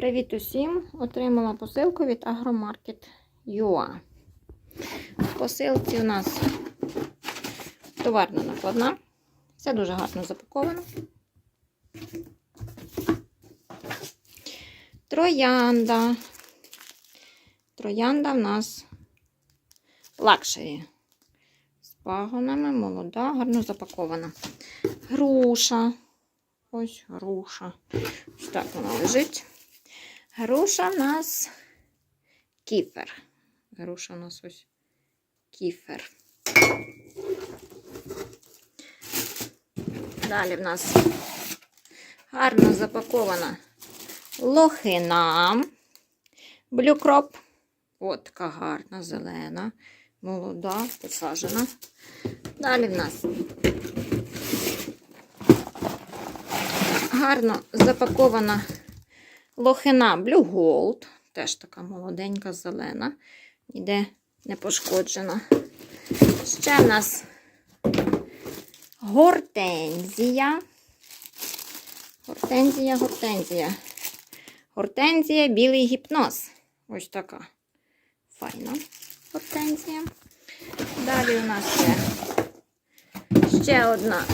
Привіт усім! Отримала посилку від Агромаркет ЮА. В посилці у нас товарна накладна. Все дуже гарно запаковано. Троянда. Троянда в нас лакшері. З пагонами, молода, гарно запакована. Груша. Ось груша. Ось так вона лежить. Груша в нас кіфер. Груша в нас ось кіфер. Далі в нас гарно запакована лохина. Блюкроп. От така гарна, зелена, молода, посаджена. Далі в нас гарно запакована лохина Blue Gold. Теж така молоденька, зелена, ніде не пошкоджена. Ще в нас гортензія. Гортензія, гортензія. Гортензія білий гіпноз. Ось така файна гортензія. Далі у нас ще, ще одна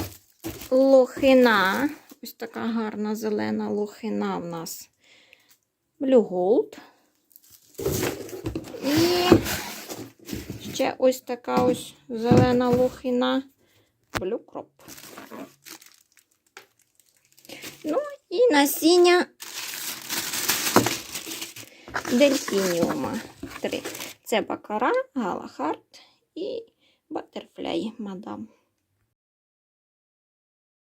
лохина. Ось така гарна зелена лохина в нас. Blue Gold. І ще ось така ось зелена лохина Blue Crop. Ну і насіння дельфініума. Три. Це бакара, галахард і батерфляй мадам.